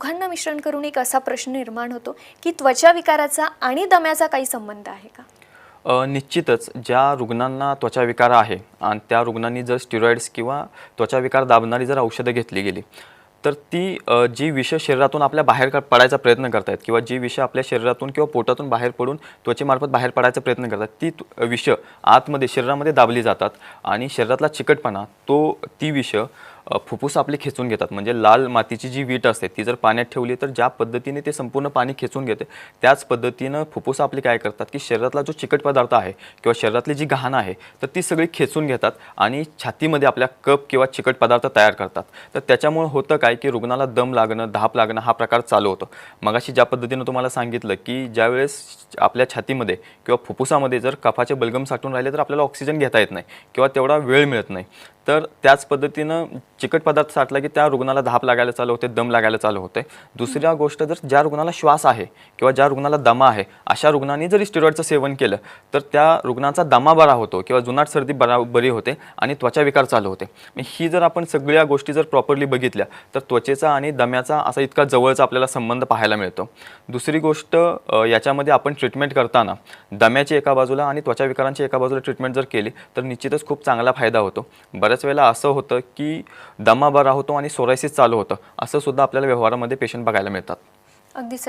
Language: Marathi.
दोघांना मिश्रण करून एक असा प्रश्न निर्माण होतो की त्वचा विकाराचा आणि दम्याचा काही संबंध आहे का? निश्चितच. ज्या रुग्णांना त्वचाविकार आहे आणि त्या रुग्णांनी जर स्टिरॉइड्स किंवा त्वचाविकार दाबणारी जर औषधं घेतली गेली तर ती जी विष शरीरातून आपल्या बाहेर का- पडायचा प्रयत्न करतायत किंवा जी विष आपल्या शरीरातून किंवा पोटातून बाहेर पडून त्वचेमार्फत बाहेर पडायचा प्रयत्न करतात ती विष आतमध्ये शरीरामध्ये दाबली जातात आणि शरीरातला चिकटपणा तो ती विष फुफ्फुस आपले खेचून घेतात. म्हणजे लाल मातीची जी वीट असते ती जर पाण्यात ठेवली तर ज्या पद्धतीने ते संपूर्ण पाणी खेचून घेते त्याच पद्धतीनं फुफ्फुस आपले काय करतात की शरीरातला जो चिकट पदार्थ आहे किंवा शरीरातली जी घाण आहे तर ती सगळी खेचून घेतात आणि छातीमध्ये आपल्या कप किंवा चिकट पदार्थ तयार करतात. तर त्याच्यामुळे होतं काय की रुग्णाला दम लागणं धाप लागणं हा प्रकार चालू होतो. मगाशी ज्या पद्धतीनं तुम्हाला सांगितलं की ज्यावेळेस आपल्या छातीमध्ये किंवा फुफ्फुसामध्ये जर कफाचे बलगम साठून राहिले तर आपल्याला ऑक्सिजन घेता येत नाही किंवा तेवढा वेळ मिळत नाही. तर त्याच पद्धतीनं चिकट पदार्थ साठला की त्या रुग्णाला धाप लागायला चालू होते दम लागायला चालू होते. दुसऱ्या गोष्ट जर ज्या रुग्णाला श्वास आहे किंवा ज्या रुग्णाला दमा आहे अशा रुग्णांनी जरी स्टिरॉइडचं सेवन केलं तर त्या रुग्णाचा दमा बरा होतो किंवा जुनाट सर्दी बरा बरी होते आणि त्वचा विकार चालू होते. ही जर आपण सगळ्या गोष्टी जर प्रॉपरली बघितल्या तर त्वचेचा आणि दम्याचा असा इतका जवळचा आपल्याला संबंध पाहायला मिळतो. दुसरी गोष्ट याच्यामध्ये आपण ट्रीटमेंट करताना दम्याची एका बाजूला आणि त्वचा विकारांची एका बाजूला ट्रीटमेंट जर केली तर निश्चितच खूप चांगला फायदा होतो. बऱ्याच वेळेला असं होतं की दमा बरा होतो आणि सोरायसिस चालू होतं. असं सुद्धा आपल्याला व्यवहारामध्ये पेशंट बघायला मिळतात. अगदी